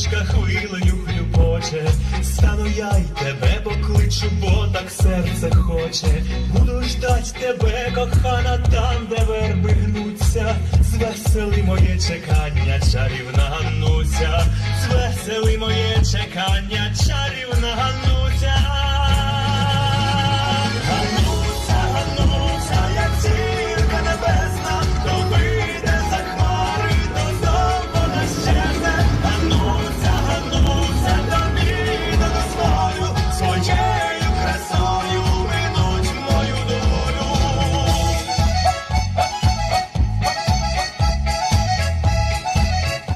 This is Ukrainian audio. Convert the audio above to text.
річка хвилею хлюпоче, стану я й тебе покличу, бо так серце хоче. Буду ждать тебе, кохана, там, де верби гнуться. Звесели моє чекання, чарівна Ганнуся, звесели моє чекання,